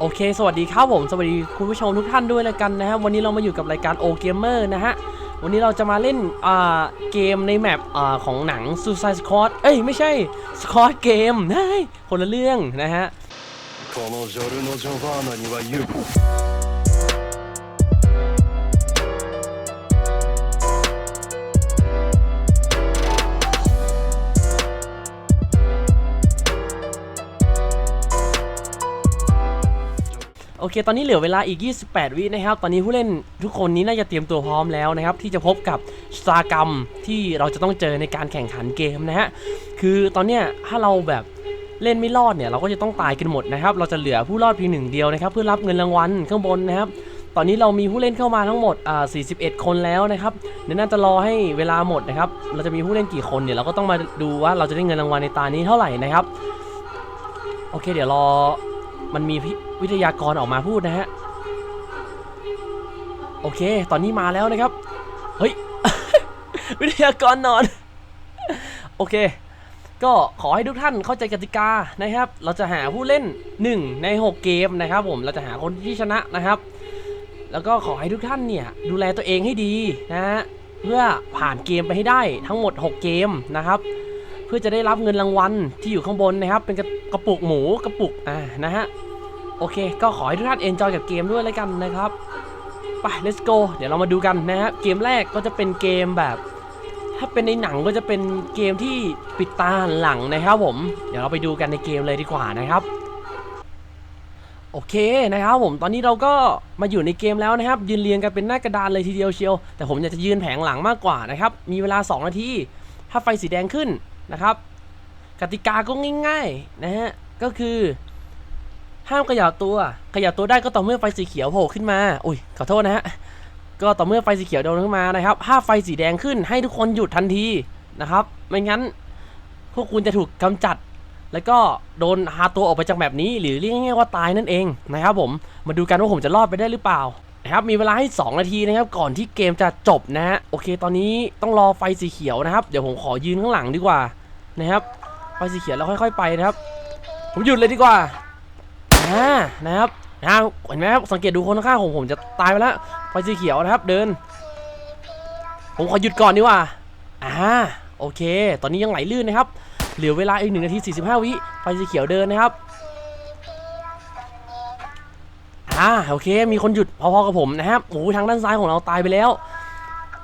โอเค สวัสดีครับผม สวัสดีคุณผู้ชมทุกท่านด้วยแล้วกันนะฮะ วันนี้เรามาอยู่กับรายการโอเกมเมอร์นะฮะ วันนี้เราจะมาเล่นอ่าเกมในแมปอ่าของหนัง Suicide Squad เอ้ย ไม่ใช่ Squad Game เฮ้ยคนละเรื่องนะฮะ อเค ตอนนี้เหลือเวลาอีก 28 วินะครับ ตอนนี้ผู้เล่นทุกคนนี้น่าจะเตรียมตัวพร้อมแล้วนะครับ ที่จะพบกับชะตากรรมที่เราจะต้องเจอในการแข่งขันเกมนะฮะ คือตอนเนี้ยถ้าเราแบบเล่นไม่รอดเนี่ยเราก็จะต้องตายกันหมดนะครับ เราจะเหลือผู้รอดเพียงหนึ่งเดียวนะครับ เพื่อรับเงินรางวัลข้างบนนะครับ ตอนนี้เรามีผู้เล่นเข้ามาทั้งหมดอ่า41 คนแล้วนะครับเดี๋ยวน่าจะรอให้เวลาหมดนะครับ เราจะมีผู้เล่นกี่คนเนี่ยเราก็ต้องมาดูว่าเราจะได้เงินรางวัลในตานี้เท่าไหร่นะครับ โอเค เดี๋ยวรอ มันมีพิวิทยากรออกมาพูดนะฮะ โอเค ตอนนี้มาแล้วนะครับ เฮ้ย วิทยากรนอน โอเค ก็ขอให้ทุกท่านเข้าใจกติกานะครับ เราจะหาผู้เล่น 1 ใน 6 เกมนะครับ ผม เราจะหาคนที่ชนะนะครับ แล้วก็ขอให้ทุกท่านเนี่ยดูแลตัวเองให้ดีนะฮะ เพื่อผ่านเกมไปให้ได้ทั้งหมด 6 เกมนะครับ เพื่อจะได้รับเงินรางวัลที่อยู่ข้างบนนะครับ เป็นกระกระปุกหมูกระปุกอ่านะฮะโอเค ก็ขอให้ทุกท่านเอนจอยกับเกมด้วยแล้วกันนะครับไป let's go เดี๋ยวเรามาดูกันนะฮะเกมแรกก็จะเป็นเกมแบบ ถ้าเป็นในหนังก็จะเป็นเกมที่ปิดตาหันหลังนะครับผม เดี๋ยวเราไปดูกันในเกมเลยดีกว่านะครับโอเคนะครับผมตอนนี้เราก็มาอยู่ในเกมแล้วนะครับ ยืนเรียงกันเป็นหน้ากระดานเลยทีเดียวเชียว แต่ผมอยากจะยืนแผงหลังมากกว่านะครับ มีเวลา 2 นาที ถ้าไฟสีแดงขึ้น นะครับ กติกาก็ง่ายๆนะฮะก็คือห้ามขยับตัวขยับตัวได้ก็ต่อเมื่อไฟสีเขียวโผล่ขึ้นมาอุ้ยขอโทษนะฮะก็ต่อเมื่อไฟสีเขียวโดนขึ้นมานะครับถ้าไฟสีแดงขึ้นให้ทุกคนหยุดทันทีนะครับ ไม่งั้นพวกคุณจะถูกกำจัด แล้วก็โดนหาตัวออกไปจากแบบนี้ หรือเรียกง่ายๆว่าตายนั่นเองนะครับผมมาดูกันว่าผมจะรอดไปได้หรือเปล่า นะครับมีเวลาให้ 2 นาทีนะครับก่อนที่เกมจะจบนะฮะโอเค ตอนนี้ต้องรอไฟสีเขียวนะครับ เดี๋ยวผมขอยืนข้างหลังดีกว่านะครับไฟสีเขียวแล้วค่อย ๆ ไปนะครับ ผมหยุดเลยดีกว่าอ่านะครับนะเห็นไหมครับสังเกตดูคนข้างๆของผมจะตายไปแล้วไฟสีเขียวนะครับเดิน ผมขอหยุดก่อนดีกว่าอ่าโอเค ตอนนี้ยังไหลลื่นนะครับเหลือเวลาอีกหนึ่งนาที45วิไฟสีเขียวเดินนะครับ อ่าโอเค มีคนหยุดพอๆกับผมนะครับโอ้ทางด้านซ้ายของเราตายไปแล้ว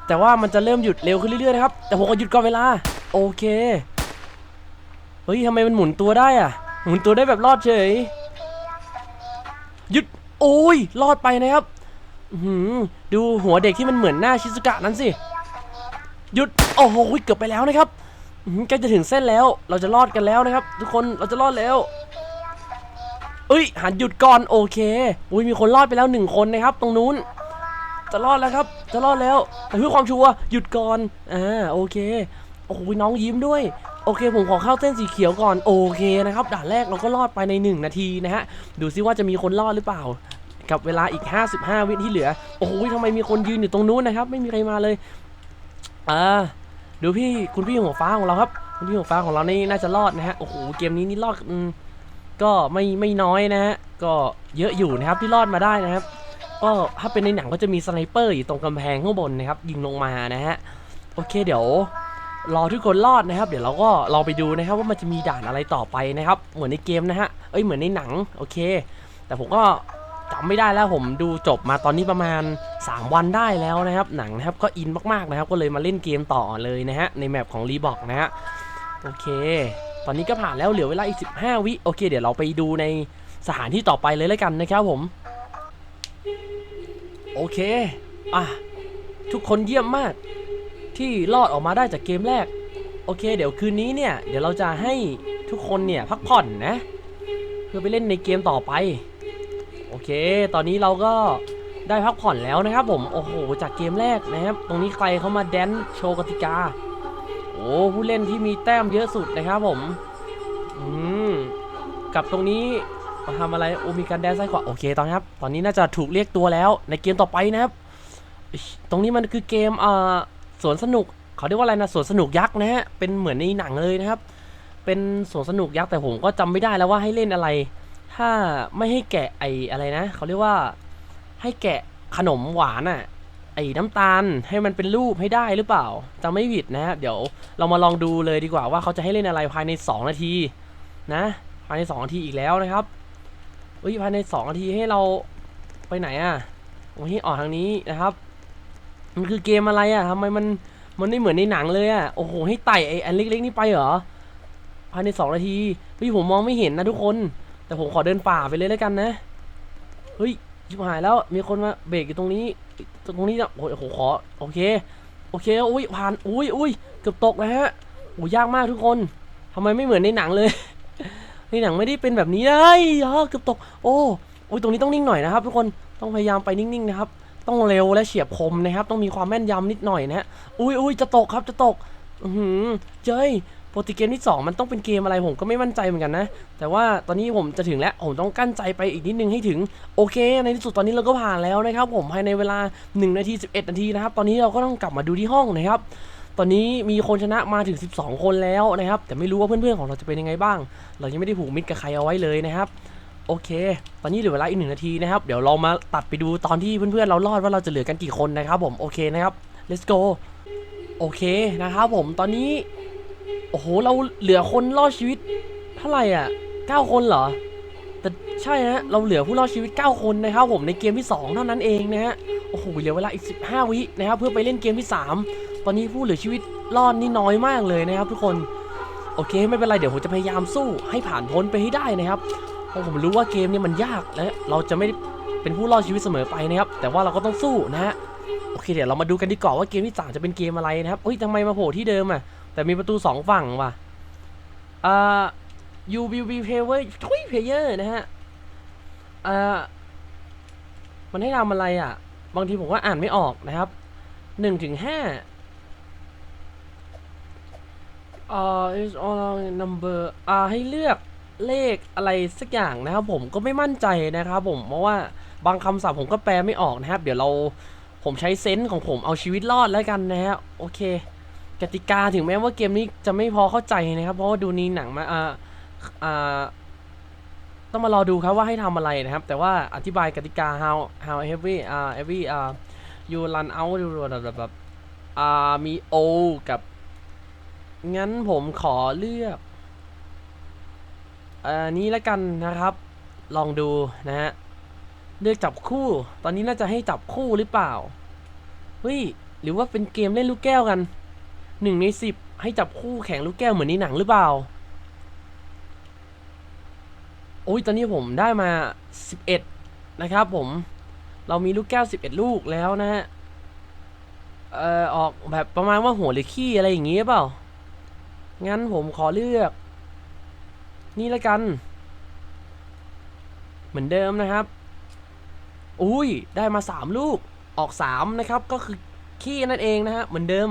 แต่ว่ามันจะเริ่มหยุดเร็วขึ้นเรื่อยๆนะครับ แต่ผมก็หยุดก่อนเวลา โอเค เฮ้ยทำไมมันหมุนตัวได้อะหมุนตัวได้แบบรอดเฉย หยุด โอ้ย รอดไปนะครับหือดูหัวเด็กที่มันเหมือนหน้าชิซุกะนั้นสิ หยุด โอ้โหเกือบไปแล้วนะครับใกล้จะถึงเส้นแล้ว เราจะรอดกันแล้วนะครับ ทุกคน เราจะรอดแล้ว เอ้ย หันหยุดก่อนโอเค อุ้ยมีคนรอดไปแล้วหนึ่งคนนะครับ ตรงนู้น จะรอดแล้วครับ จะรอดแล้วแต่เพื่อความชัวร์หยุดก่อน อ่าโอเค โอ้โหน้องยิ้มด้วย โอเค ผมขอเข้าเส้นสีเขียวก่อนโอเคนะครับด่านแรกเราก็รอดไปใน 1 นาทีนะฮะ ดูซิว่าจะมีคนรอดหรือเปล่า กับเวลาอีก 55 วิที่เหลือ โอ้โหทำไมมีคนยืนอยู่ตรงนู้นนะครับ ไม่มีใครมาเลย อ่าดูพี่คุณพี่หัวฟ้าของเราครับ คุณพี่หัวฟ้าของเรานี่น่าจะรอดนะฮะ โอ้โหเกมนี้นี่รอดอืม ก็ไม่ไม่น้อยนะฮะก็เยอะอยู่นะครับที่รอดมาได้นะครับก็ถ้าเป็นในหนังก็จะมีสไนเปอร์อยู่ตรงกำแพงข้างบนนะครับ ยิงลงมานะฮะโอเคเดี๋ยวรอทุกคนรอดนะครับ เดี๋ยวเราก็รอไปดูนะครับ ว่ามันจะมีด่านอะไรต่อไปนะครับ เหมือนในเกมนะฮะเอ้ยเหมือนในหนังโอเค แต่ผมก็จำไม่ได้แล้วผมดูจบมาตอนนี้ประมาณ 3 วันได้แล้วนะครับ หนังนะครับก็อินมากๆนะครับ ก็เลยมาเล่นเกมต่อเลยนะฮะในแมปของรีบอกนะฮะโอเค ตอนนี้ก็ผ่านแล้วเหลือเวลาอีก 15 วิโอเค เดี๋ยวเราไปดูในสถานที่ต่อไปเลยแล้วกันนะครับผม โอเค อะ ทุกคนเยี่ยมมาก ที่รอดออกมาได้จากเกมแรก โอเค เดี๋ยวคืนนี้เนี่ย เดี๋ยวเราจะให้ทุกคนเนี่ยพักผ่อนนะ เพื่อไปเล่นในเกมต่อไป โอเค ตอนนี้เราก็ได้พักผ่อนแล้วนะครับผม โอ้โห จากเกมแรกนะครับ ตรงนี้ใครเข้ามาแดนโชว์กติกา ผู้เล่นที่มีแต้มเยอะสุดนะครับผม อืมกับตรงนี้มาทำอะไรโอ้มีการแดนซ์ซ้ายขวาโอเคตอนนี้ครับ ตอนนี้น่าจะถูกเรียกตัวแล้ว ในเกมต่อไปนะครับ ตรงนี้มันคือเกมเอ่อสวนสนุกเขาเรียกว่าอะไรนะสวนสนุกยักษ์นะฮะเป็นเหมือนในหนังเลยนะครับ เป็นสวนสนุกยักษ์แต่ผมก็จำไม่ได้แล้วว่าให้เล่นอะไร ถ้าไม่ให้แกะไออะไรนะ เขาเรียกว่าให้แกะขนมหวานอะ ไอ้น้ำตาลให้มันเป็นรูปให้ได้หรือเปล่าจำไม่ผิดนะเดี๋ยวเรามาลองดูเลยดีกว่าว่าเขาจะให้เล่นอะไรภายใน 2 นาทีนะภายใน 2 นาทีอีกแล้วนะครับเอ้ยภายใน 2 นาทีให้เราไปไหนอะโอ้ยออกทางนี้นะครับมันคือเกมอะไรอะทำไมมันมันไม่เหมือนในหนังเลยอะโอ้โหให้ไต่ไอ้อันเล็กๆนี่ไปเหรอภายใน 2 นาทีเฮ้ยผมมองไม่เห็นนะทุกคน แต่ผมขอเดินป่าไปเลยแล้วกันนะเฮ้ย ชิบหายแล้วมีคนมาเบรกอยู่ตรงนี้ตรงนี้นะโอ้ยโอ้โหขอโอเคโอเคอุ้ยผ่านอุ้ยอุ้ยเกือบตกนะฮะโอ้ยากมากทุกคนทำไมไม่เหมือนในหนังเลย ในหนังไม่ได้เป็นแบบนี้เลยอ๋อเกือบตก โอ้อุ้ยตรงนี้ต้องนิ่งหน่อยนะครับ ทุกคนต้องพยายามไปนิ่งๆนะครับ ต้องเร็วและเฉียบคมนะครับ ต้องมีความแม่นยำนิดหน่อยนะฮะอุ้ยอุ้ยจะตกครับจะตกอือหือเจ้ย ปรติเกมที่สองมันต้องเป็นเกมอะไรผมก็ไม่มั่นใจเหมือนกันนะ แต่ว่าตอนนี้ผมจะถึงแล้วผมต้องกั้นใจไปอีกนิดนึงให้ถึงโอเค ในที่สุดตอนนี้เราก็ผ่านแล้วนะครับ ผมภายในเวลา1นาที11 นาทีนะครับตอนนี้เราก็ต้องกลับมาดูที่ห้องนะครับตอนนี้มีคนชนะมาถึง 12 คนแล้วนะครับ แต่ไม่รู้ว่าเพื่อนๆของเราจะเป็นยังไงบ้าง เรายังไม่ได้ผูกมิตรกับใครเอาไว้เลยนะครับ โอเค ตอนนี้เหลือเวลาอีกหนึ่งนาทีนะครับ เดี๋ยวเรามาตัดไปดูตอนที่เพื่อนๆเรารอดว่าเราจะเหลือกันกี่คนนะครับ ผม โอเคนะครับ let's go โอเคนะครับผม ตอนนี้ โอ้โห เราเหลือคนรอดชีวิตเท่าไหร่อะ9คนเหรอ แต่ใช่ฮะ เราเหลือผู้รอดชีวิต 9 คนนะครับผมในเกมที่ 2 เท่านั้นเองนะฮะ โอ้โห เหลือเวลาอีก 15 วินะครับ เพื่อไปเล่นเกมที่ 3 ตอนนี้ผู้เหลือชีวิตรอดนี่น้อยมากเลยนะครับทุกคน โอเค ไม่เป็นไร เดี๋ยวผมจะพยายามสู้ให้ผ่านพ้นไปให้ได้นะครับ เพราะผมรู้ว่าเกมเนี้มันยากและเราจะไม่เป็นผู้รอดชีวิตเสมอไปนะครับ แต่ว่าเราก็ต้องสู้นะฮะ โอเค เดี๋ยวเรามาดูกันดีกว่าว่าเกมที่สามจะเป็นเกมอะไรนะครับเฮ้ยทำไมมาโผล่ที่เดิมอะ แต่มีประตูสองฝั่งว่ะอ่า you will be player ทุย player นะฮะอ่ามันให้ทำอะไรอะ บางทีผมก็อ่านไม่ออกนะครับหนึ่งถึงห้าอ่า is all number อ่าให้เลือกเลขอะไรสักอย่างนะครับผมก็ไม่มั่นใจนะครับผมเพราะว่าบางคำศัพท์ผมก็แปลไม่ออกนะครับ เดี๋ยวเราผมใช้เซนส์ของผมเอาชีวิตรอดแล้วกันนะฮะโอเค กติกาถึงแม้ว่าเกมนี้จะไม่พอเข้าใจนะครับ เพราะว่าดูในหนังมาอ่าอ่าต้องมารอดูครับว่าให้ทำอะไรนะครับ แต่ว่าอธิบายกติกา how how heavy อ่า every อ่า you run out แบบแบบอ่ามี O กับ งั้นผมขอเลือกอันนี้แล้วกันนะครับ ลองดูนะฮะ เลือกจับคู่ ตอนนี้น่าจะให้จับคู่หรือเปล่า เฮ้ย หรือว่าเป็นเกมเล่นลูกแก้วกัน หนึ่งในสิบให้จับคู่แข่งลูกแก้วเหมือนในหนังหรือเปล่า โอ้ยตอนนี้ผมได้มา 11 นะครับผม เรามีลูกแก้ว 11 ลูกแล้วนะฮะ เอ่อ ออกแบบประมาณว่าหัวหรือขี้อะไรอย่างงี้เปล่า งั้นผมขอเลือก นี่ละกัน เหมือนเดิมนะครับ อุ้ยได้มา 3 ลูก ออก 3 นะครับ ก็คือขี้นั่นเองนะฮะ เหมือนเดิม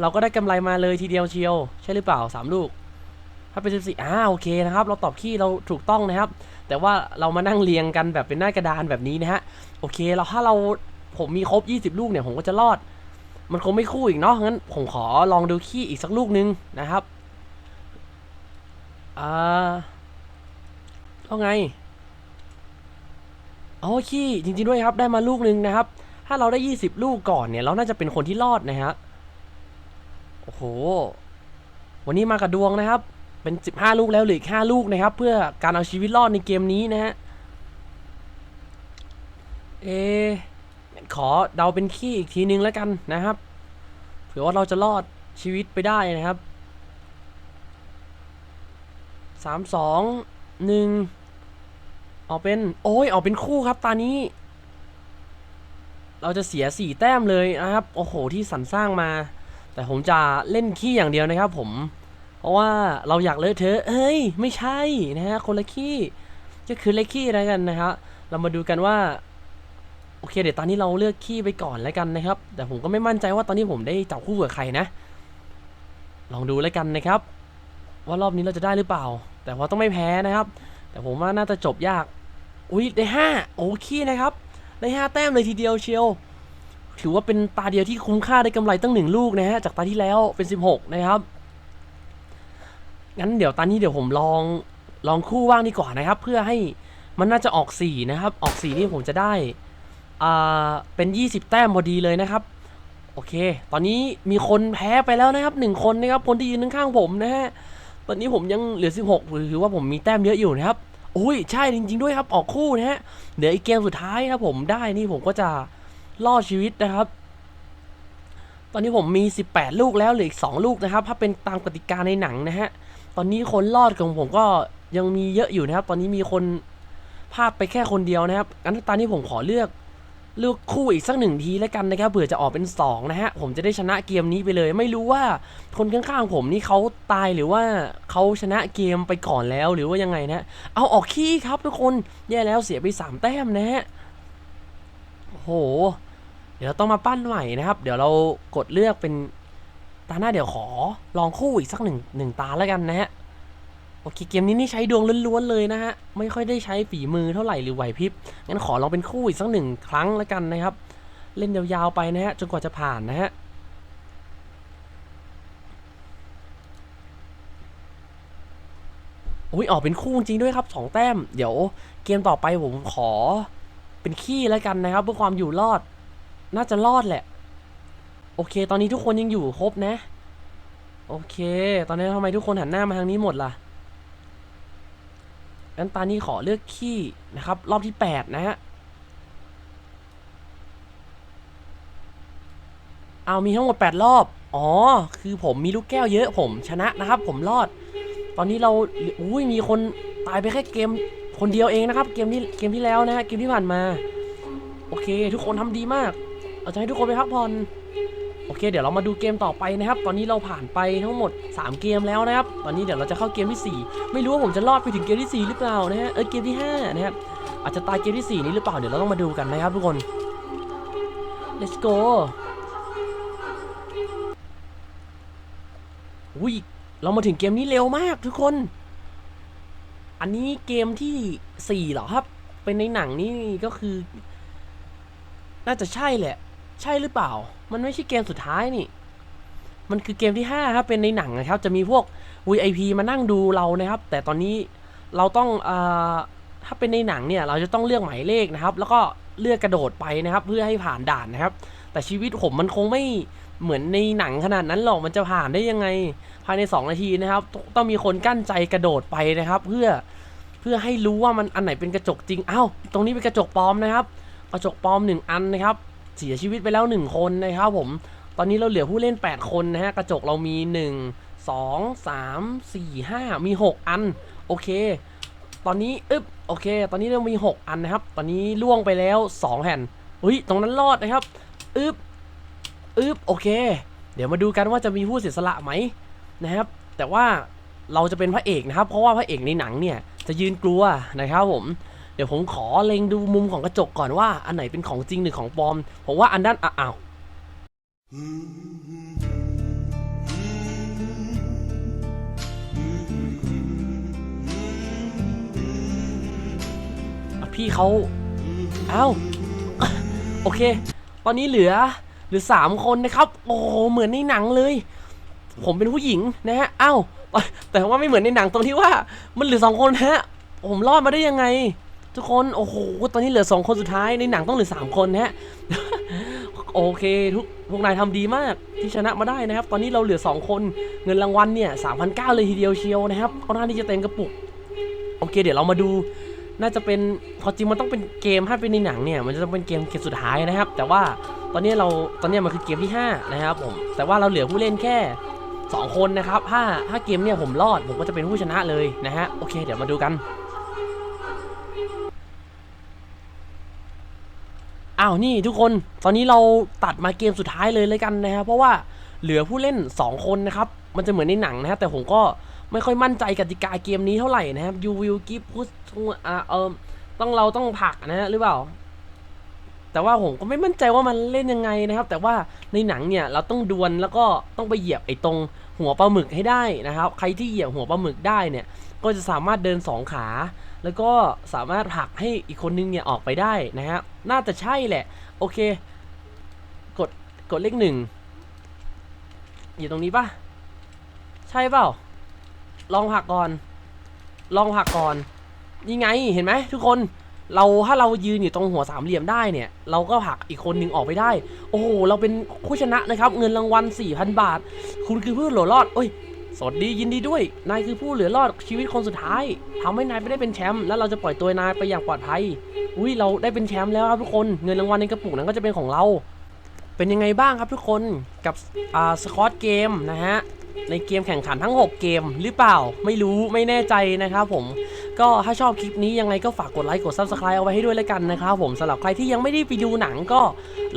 เราก็ได้กำไรมาเลยทีเดียวเชียว ใช่หรือเปล่า 3 ลูก ถ้าเป็น14อ่าโอเคนะครับ เราตอบขี้เราถูกต้องนะครับ แต่ว่าเรามานั่งเรียงกันแบบเป็นหน้ากระดานแบบนี้นะฮะ โอเค เราถ้าเราผมมีครบ 20 ลูกเนี่ย ผมก็จะรอด มันคงไม่คู่อีกเนาะ งั้นผมขอลองดูขี้อีกสักลูกนึงนะครับ อ่าเอาไงโอ๋อขี้จริงๆด้วยครับ ได้มาลูกนึงนะครับ ถ้าเราได้ 20 ลูกก่อนเนี่ย เราน่าจะเป็นคนที่รอดนะฮะ โอ้โห วันนี้มากับดวงนะครับ เป็น 15 ลูกแล้วหลืออีก5ลูกนะครับ เพื่อการเอาชีวิตรอดในเกมนี้นะฮะ เอ ขอเดาเป็นขี้อีกทีนึงแล้วกันนะครับ เผื่อว่าเราจะรอดชีวิตไปได้นะครับสามสองหนึ่งออกเป็น โอ้ย ออกเป็นคู่ครับตานี้เราจะเสียสี่แต้มเลยนะครับ โอ้โห ที่สรรสร้างมา แต่ผมจะเล่นขี้อย่างเดียวนะครับผม เพราะว่าเราอยากเลอะเทอะเฮ้ย ไม่ใช่นะฮะคนละขี้ก็คือเลขขี้อะไรกันนะฮะเรามาดูกันว่าโอเคเดี๋ยวตอนนี้เราเลือกขี้ไปก่อนแล้วกันนะครับ แต่ผมก็ไม่มั่นใจว่าตอนนี้ผมได้จับคู่กับใครนะ ลองดูแล้วกันนะครับ ว่ารอบนี้เราจะได้หรือเปล่า แต่ว่าต้องไม่แพ้นะครับ แต่ผมว่าน่าจะจบยาก อุ้ยได้ห้าโอเคนะครับ ได้ห้าแต้มเลยทีเดียวเชียว ถือว่าเป็นตาเดียวที่คุ้มค่าได้กำไรตั้งหนึ่งลูกนะฮะจากตาที่แล้วเป็น 16 นะครับงั้นเดี๋ยวตอนนี้เดี๋ยวผมลองลองคู่ว่างดีกว่านะครับ เพื่อให้มันน่าจะออกสี่นะครับ ออกสี่นี่ผมจะได้อ่าเป็น 20 แต้มพอดีเลยนะครับ โอเค ตอนนี้มีคนแพ้ไปแล้วนะครับหนึ่งคนนะครับคนที่ยืนข้างๆผมนะฮะตอนนี้ผมยังเหลือ 16หรือถือว่าผมมีแต้มเยอะอยู่นะครับโอ้ยใช่จริง ๆ ด้วยครับออกคู่นะฮะเดี๋ยวอีกเกมสุดท้ายถ้าผมได้นี่ผมก็จะ รอดชีวิตนะครับ ตอนนี้ผมมี 18 ลูกแล้วเหลืออีก 2 ลูกนะครับ ถ้าเป็นตามกติกาในหนังนะฮะ ตอนนี้คนรอดของผมก็ยังมีเยอะอยู่นะครับ ตอนนี้มีคนพลาดไปแค่คนเดียวนะครับ งั้นตอนนี้ผมขอเลือกเลือกคู่อีกสักหนึ่งทีแล้วกันนะครับเผื่อจะออกเป็นสองนะฮะ ผมจะได้ชนะเกมนี้ไปเลย ไม่รู้ว่าคนข้างๆผมนี่เขาตายหรือว่าเขาชนะเกมไปก่อนแล้วหรือว่ายังไงนะ เอาออกขี้ครับทุกคนแย่แล้วเสียไปสามแต้มนะฮะโอ้โห เดี๋ยวเราต้องมาปั้นใหม่นะครับ เดี๋ยวเรากดเลือกเป็นตาหน้าเดี๋ยวขอลองคู่อีกสักหนึ่งหนึ่งตาแล้วกันนะฮะโอเคเกมนี้นี่ใช้ดวงล้วนๆเลยนะฮะไม่ค่อยได้ใช้ฝีมือเท่าไหร่หรือไหวพริบงั้นขอลองเป็นคู่อีกสักหนึ่งครั้งแล้วกันนะครับ เล่นยาวๆไปนะฮะจนกว่าจะผ่านนะฮะอุ้ยออกเป็นคู่จริงด้วยครับสองแต้ม เดี๋ยวเกมต่อไปผมขอเป็นขี้แล้วกันนะครับ เพื่อความอยู่รอด น่าจะรอดแหละ โอเค ตอนนี้ทุกคนยังอยู่ครบนะ โอเค ตอนนี้ทำไมทุกคนหันหน้ามาทางนี้หมดล่ะงั้นตานี้ขอเลือกขี้นะครับ รอบที่8นะฮะเอามีทั้งหมด8รอบ อ๋อ คือผมมีลูกแก้วเยอะผมชนะนะครับ ผมรอด ตอนนี้เราอุ้ยมีคนตายไปแค่เกมคนเดียวเองนะครับ เกมที่เกมที่แล้วนะฮะเกมที่ผ่านมา โอเค ทุกคนทำดีมาก เราจะให้ทุกคนไปพักผ่อนโอเค เดี๋ยวเรามาดูเกมต่อไปนะครับ ตอนนี้เราผ่านไปทั้งหมด 3 เกมแล้วนะครับ ตอนนี้เดี๋ยวเราจะเข้าเกมที่ 4 ไม่รู้ว่าผมจะรอดไปถึงเกมที่ 4 หรือเปล่านะฮะเออเกมที่5นะครับอาจจะตายเกมที่ 4 นี้หรือเปล่าเดี๋ยวเราต้องมาดูกันนะครับทุกคน let's go อุ้ยเรามาถึงเกมนี้เร็วมากทุกคน อันนี้เกมที่ 4 เหรอครับ เป็นในหนังนี่ก็คือ น่าจะใช่แหละ ใช่หรือเปล่า มันไม่ใช่เกมสุดท้ายนี่ มันคือเกมที่5ครับเป็นในหนังนะครับ จะมีพวก VIP มานั่งดูเรานะครับ แต่ตอนนี้เราต้องอถ้าเป็นในหนังเนี่ย เราจะต้องเลือกหมายเลขนะครับ แล้วก็เลือกกระโดดไปนะครับ เพื่อให้ผ่านด่านนะครับ แต่ชีวิตผมมันคงไม่เหมือนในหนังขนาดนั้นหรอกมันจะผ่านได้ยังไง ภายใน 2 นาทีนะครับตต้องมีคนกั้นใจกระโดดไปนะครับ เพื่อเพื่อให้รู้ว่ามันอันไหนเป็นกระจกจริงอ้าวตรงนี้เป็นกระจกปลอมนะครับ กระจกปลอมหนึ่งอันนะครับ เสียชีวิตไปแล้ว 1 คนนะครับผม ตอนนี้เราเหลือผู้เล่น 8 คนนะฮะ กระจกเรามี 1 2 3 4 5 มี 6 อัน โอเค ตอนนี้อึ๊บโอเค ตอนนี้เรามี 6 อันนะครับ ตอนนี้ล่วงไปแล้ว 2 แผ่นอุ้ยตรงนั้นรอดนะครับอึ๊บอึ๊บโอเค เดี๋ยวมาดูกันว่าจะมีผู้เสียสละไหมนะครับ แต่ว่าเราจะเป็นพระเอกนะครับ เพราะว่าพระเอกในหนังเนี่ยจะยืนกลัวนะครับผม เดี๋ยวผมขอเล็งดูมุมของกระจกก่อนว่า อันไหนเป็นของจริงหรือของปลอม ผมว่าอันด้านอ้าวพี่เขาอ้าวโอเค ตอนนี้เหลือหลือสามคนนะครับ โอ้โห เหมือนในหนังเลย ผมเป็นผู้หญิงนะฮะอ้าวแต่ว่าไม่เหมือนในหนังตรงที่ว่า มันเหลือสองคนฮะ ผมรอดมาได้ยังไง ทุกคนโอ้โหตอนนี้เหลือสองคนสุดท้ายในหนังต้องเหลือสามคนนะฮะโอเคทุกพวกนายทำดีมากที่ชนะมาได้นะครับ ตอนนี้เราเหลือสองคนเงินรางวัลเนี่ยสามพันเก้าเลยทีเดียวเชียวนะครับก็น่าที่จะเต็มกระปุก โอเค เดี๋ยวเรามาดูน่าจะเป็นพอจริงมันต้องเป็นเกมถ้าเป็นในหนังเนี่ยมันจะต้องเป็นเกมเกมสุดท้ายนะครับ แต่ว่าตอนนี้เราตอนนี้มันคือเกมที่ 5 นะครับผมแต่ว่าเราเหลือผู้เล่นแค่ 2 คนนะครับถ้าถ้าเกมเนี่ยผมรอดผมก็จะเป็นผู้ชนะเลยนะฮะโอเค เดี๋ยวมาดูกัน อ้าวนี่ทุกคนตอนนี้เราตัดมาเกมสุดท้ายเลยเลยกันนะครับเพราะว่าเหลือผู้เล่น 2 คนนะครับมันจะเหมือนในหนังนะฮะแต่ผมก็ไม่ค่อยมั่นใจกติกาเกมนี้เท่าไหร่นะครับ you will give push อ่าเออต้องเราต้องผักนะฮะหรือเปล่า แต่ว่าผมก็ไม่มั่นใจว่ามันเล่นยังไงนะครับ แต่ว่าในหนังเนี่ยเราต้องดวลแล้วก็ต้องไปเหยียบไอ้ตรงหัวปลาหมึกให้ได้นะครับ ใครที่เหยียบหัวปลาหมึกได้เนี่ย ก็จะสามารถเดินสองขา แล้วก็สามารถผลักให้อีกคนนึงเนี่ยออกไปได้นะฮะน่าจะใช่แหละ โอเค กดกดเลขหนึ่งอยู่ตรงนี้ปะใช่เปล่า ลองผลักก่อน ลองผลักก่อนนี่ไงเห็นไหมทุกคนเราถ้าเรายืนอยู่ตรงหัวสามเหลี่ยมได้เนี่ย เราก็ผลักอีกคนหนึ่งออกไปได้ โอ้โห เราเป็นผู้ชนะนะครับ เงินรางวัล4,000 บาท คุณคือผู้หลือรอดเอ้ย สวัสดียินดีด้วย นายคือผู้เหลือรอดชีวิตคนสุดท้ายทำให้นายไปได้เป็นแชมป์แล้วเราจะปล่อยตัวนายไปอย่างปลอดภัย อุ้ยเราได้เป็นแชมป์แล้วครับทุกคนเงินรางวัลในกระปุกนั้นก็จะเป็นของเรา เป็นยังไงบ้างครับทุกคนกับอ่าสกอตเกมนะฮะในเกมแข่งขันทั้ง 6 เกมหรือเปล่าไม่รู้ไม่แน่ใจนะครับผมก็ถ้าชอบคลิปนี้ยังไงก็ฝากกดไลค์กด Subscribe เอาไว้ให้ด้วยแล้วกันนะครับผมสำหรับใครที่ยังไม่ได้ไปดูหนังก็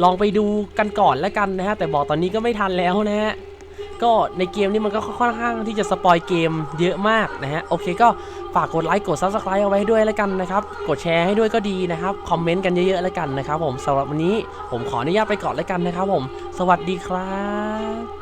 ลองไปดูกันก่อนแล้วกันนะฮะแต่บอกตอนนี้ก็ไม่ทันแล้วนะฮะ ก็ในเกมนี้มันก็ค่อนข้างที่จะสปอยเกมเยอะมากนะฮะโอเคก็ฝากกดไลค์กด Subscribe เอาไว้ให้ด้วยแล้วกันนะครับกดแชร์ให้ด้วยก็ดีนะครับคอมเมนต์กันเยอะๆแล้วกันนะครับผมสำหรับวันนี้ผมขออนุญาตไปก่อนแล้วกันนะครับผม สวัสดีครับ